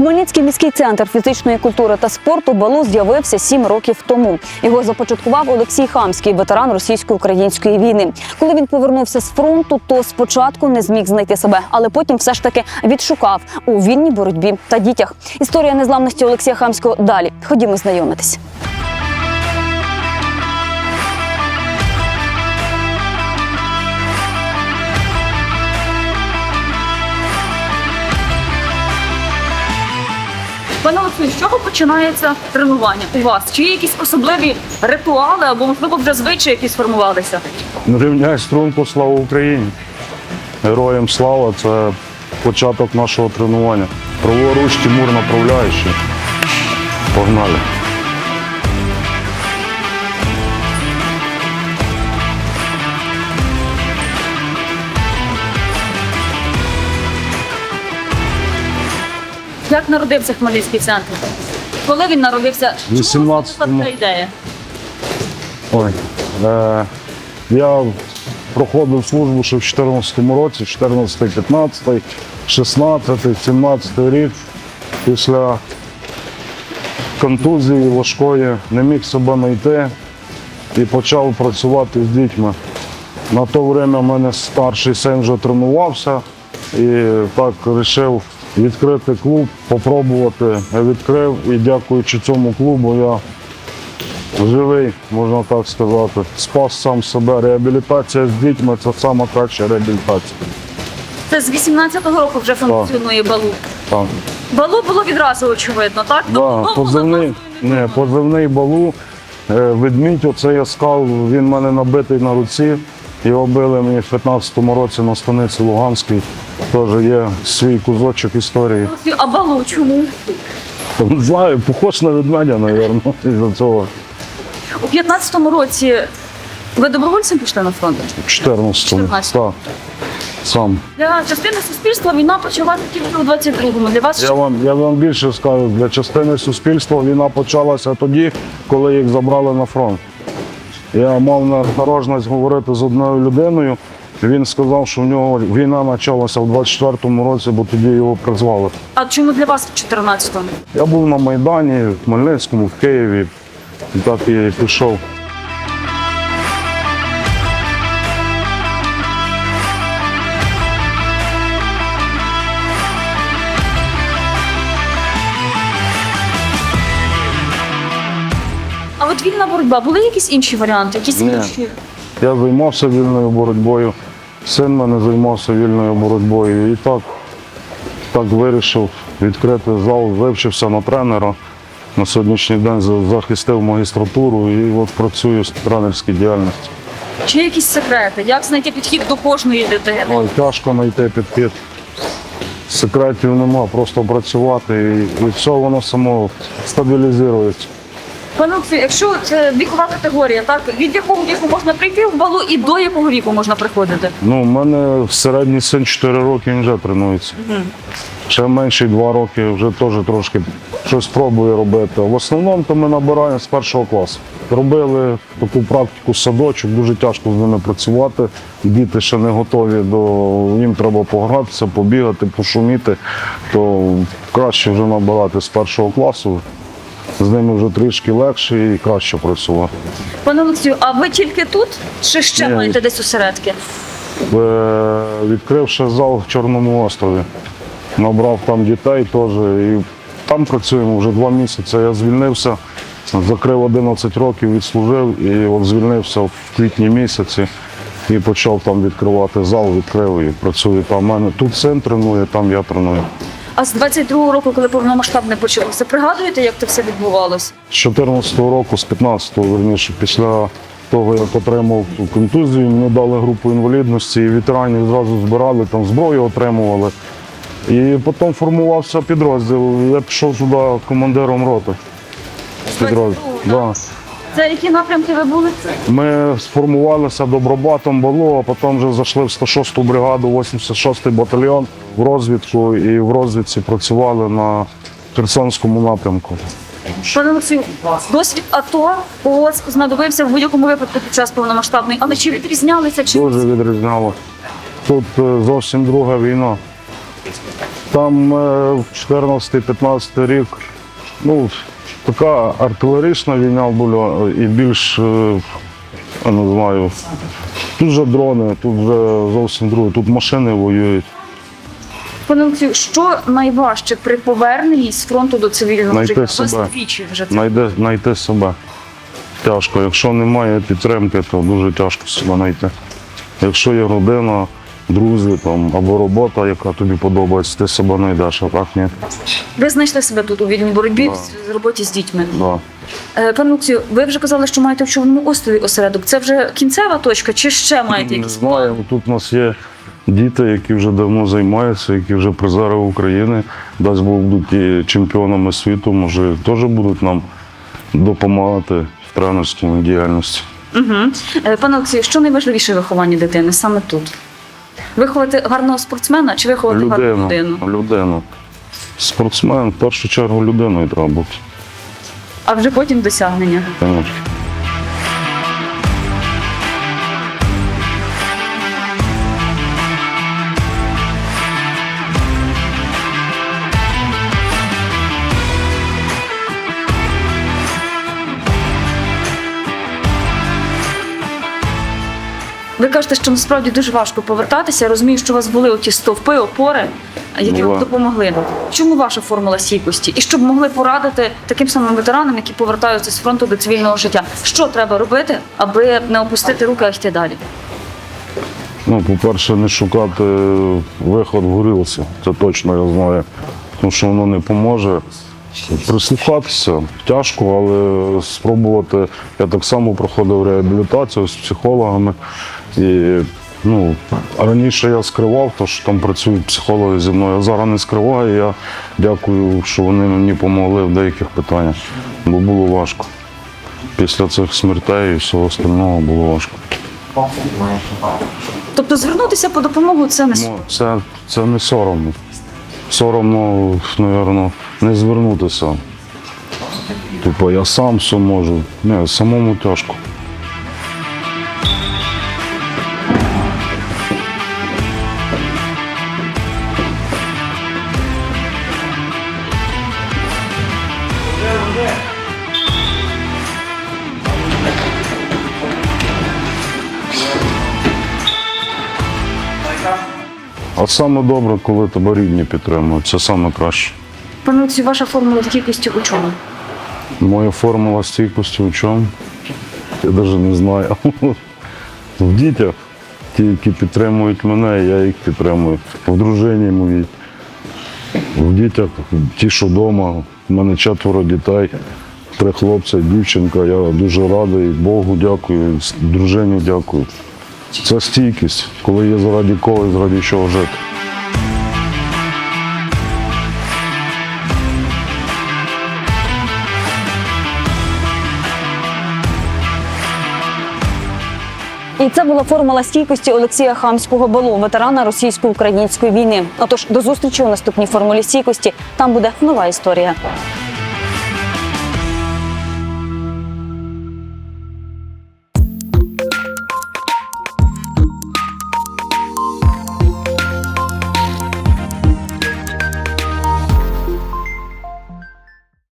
Хмельницький міський центр фізичної культури та спорту Балу з'явився сім років тому. Його започаткував Олексій Хамський, ветеран російсько-української війни. Коли він повернувся з фронту, то спочатку не зміг знайти себе, але потім все ж таки відшукав у вільній боротьбі та дітях. Історія незламності Олексія Хамського далі. Ходімо знайомитись. Олексію, з чого починається тренування у вас? Чи є якісь особливі ритуали або можливо вже звичаї, які сформувалися? Рівняй струнку слава Україні. Героям слава це початок нашого тренування. Праворуч Тимур направляючий. Погнали. Як народився Хмельницький центр? Коли він народився? Чому 18-му. така ідея? Ой. Е, я проходив службу ще в 2014 році, 14, 15, 16, 17 рік. Після контузії важкої не міг себе знайти і почав працювати з дітьми. На то время в мене старший син вже тренувався і так вирішив відкрити клуб, попробувати. Я відкрив і дякуючи цьому клубу я живий, можна так сказати. Спас сам себе. Реабілітація з дітьми це сама краща реабілітація. Це з 18-го року вже функціонує балу. Так. Балу було відразу очевидно, так? Да, Тобто, позивний, не, позивний балу. Е, Ведмідь, оце я скал, він в мене набитий на руці. Його били мені в 15-му році на станиці Луганській. Теж є свій кузочок історії. А балу чому? Не знаю, похож на ведмедя, мабуть, із-за цього. У 15-му році ви добровольцем пішли на фронт? В 14-му. 14. Так. Сам. Для частини суспільства війна почалася тільки у 22-му. Для вас Я вам, я вам більше скажу, для частини суспільства війна почалася тоді, коли їх забрали на фронт. Я мав насторожність говорити з одною людиною. Він сказав, що в нього війна почалася в 24-му році, бо тоді його призвали. А чому для вас в 14-му? Я був на Майдані, в Хмельницькому, в Києві. І так я і пішов. А от вільна боротьба, були якісь інші варіанти, якісь Ні. інші? Я займався вільною боротьбою, син мене займався вільною боротьбою. І так, так вирішив відкрити зал, вивчився на тренера. На сьогоднішній день захистив магістратуру і от працюю з тренерській діяльності. Чи є якісь секрети? Як знайти підхід до кожної дитини? Ой, тяжко знайти підхід. Секретів нема, просто працювати і, і все воно само стабілізується. Пане Олексію, якщо це вікова категорія, так від якого віку можна прийти в балу і до якого віку можна приходити? Ну, у мене середній син 4 роки він вже тренується. Ще менший 2 роки вже теж трошки щось пробує робити. В основному то ми набираємо з першого класу. Робили таку практику садочок, дуже тяжко з ними працювати. Діти ще не готові до їм треба погратися, побігати, пошуміти, то краще вже набирати з першого класу. З ними вже трішки легше і краще працювати. Пане Олексію, а ви тільки тут чи ще Ні. маєте десь осередки? Е, Відкривши зал в Чорному острові. Набрав там дітей теж. І там працюємо вже два місяці. Я звільнився, закрив 11 років, відслужив і от звільнився в квітні місяці і почав там відкривати зал, відкрив і працюю там. У мене тут син тренує, там я треную. А з 22-го року, коли повномасштабне почалося, пригадуєте, як це все відбувалося? З 14-го року, з 15-го, верніше, після того, як отримав контузію, мені дали групу інвалідності, і ветеранів зразу збирали, там зброю отримували. І потім формувався підрозділ. Я пішов сюди командиром роти. Підрозділ. Да. Це які напрямки ви були? Ми сформувалися добробатом Балу, а потім вже зайшли в 106-ту бригаду, 86-й батальйон в розвідку і в розвідці працювали на Херсонському напрямку. Пане Олексію, досвід АТО у вас знадобився в будь-якому випадку під час повномасштабної, але чи відрізнялися? Чи Дуже відрізняло. Тут е, зовсім друга війна. Там е, 14-15 рік, ну, така артилерійська війна була і більш, е, я не знаю, тут вже дрони, тут вже зовсім друге, тут машини воюють. Пане Олексію, що найважче при поверненні з фронту до цивільного життя? себе. Двічі вже це. Найде, знайти себе тяжко. Якщо немає підтримки, то дуже тяжко себе знайти. Якщо є родина, друзі там, або робота, яка тобі подобається, ти себе знайдеш, а так ні. Ви знайшли себе тут у вільній боротьбі Да. в роботі з дітьми. Да. Е, Пане Олексію, ви вже казали, що маєте в Човному острові осередок. Це вже кінцева точка, чи ще маєте Не якісь знаю, тут у нас є діти, які вже давно займаються, які вже призери України. Дасть Бог будуть і чемпіонами світу, може теж будуть нам допомагати в тренерській діяльності. Угу. Пане Олексію, що найважливіше в вихованні дитини саме тут? Виховати гарного спортсмена чи виховати гарну Людину, людину? Спортсмен, в першу чергу людиною треба бути. А вже потім досягнення. Конечно. Ви кажете, що насправді дуже важко повертатися. Я розумію, що у вас були оті стовпи, опори, які Була. вам допомогли. Чому ваша формула стійкості? І щоб могли порадити таким самим ветеранам, які повертаються з фронту до цивільного життя, що треба робити, аби не опустити руки, а йти далі? Ну, по-перше, не шукати виход в горілці. Це точно я знаю. Тому що воно не поможе. Прислухатися тяжко, але спробувати. Я так само проходив реабілітацію з психологами. І ну, раніше я скривав, то що там працюють психологи зі мною. Я зараз не скриваю. Я дякую, що вони мені допомогли в деяких питаннях, бо було важко. Після цих смертей і всього остального було важко. Тобто звернутися по допомогу це не Ну, це, це не соромно. Соромно, мабуть, не звернутися. Типу, я сам все можу. Ні, самому тяжко. А саме добре, коли тебе рідні підтримують, це саме краще. Олексію, ваша формула стійкості у чому? Моя формула стійкості в чому? Я навіть не знаю. В дітях, ті, які підтримують мене, я їх підтримую. В дружині моїй, в дітях, ті, що вдома. У мене четверо дітей, три хлопці, дівчинка. Я дуже радий Богу дякую, дружині дякую. Це стійкість, коли є заради кого і заради чого жити. І це була формула стійкості Олексія Хамського балу, ветерана російсько-української війни. Отож, до зустрічі у наступній формулі стійкості. Там буде нова історія.